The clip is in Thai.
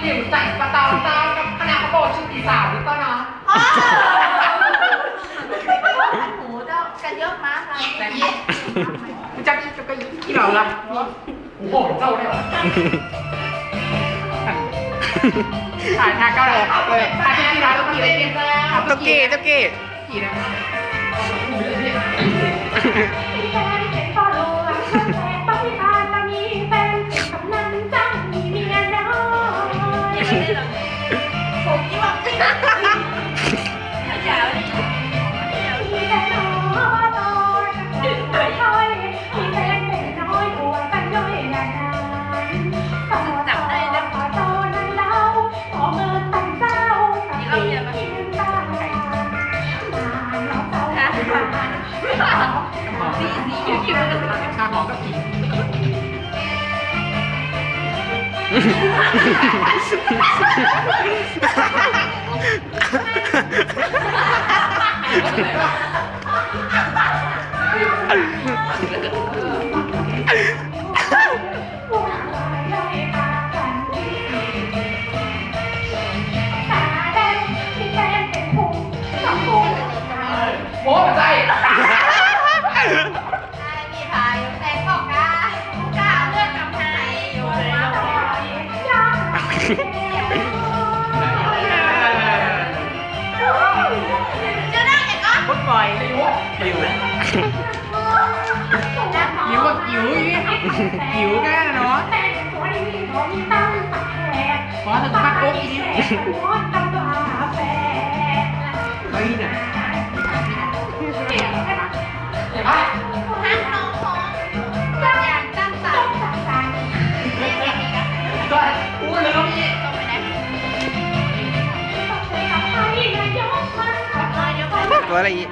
หลิวใส่สตาร์ตากับคณะโบวชุดอีสาวหรือเปล่าเนาะอ้าวหมูเจ้ากันเยอะมากเลยแต่เนี่ยมึงจะกินจะไปกินเหรอล่ะโอ้โหเจ้าเนี่ยถ่ายหน้าก็เลยถ่ายที่ร้านตุ๊กี้เลยตุ๊กี้ตุ๊กี้กี่นะ สีสีเขียวเขียวข้าหอมกับกี่โม้ใจ จะนั่งอย่างก็พุดปล่อ เดี๋ย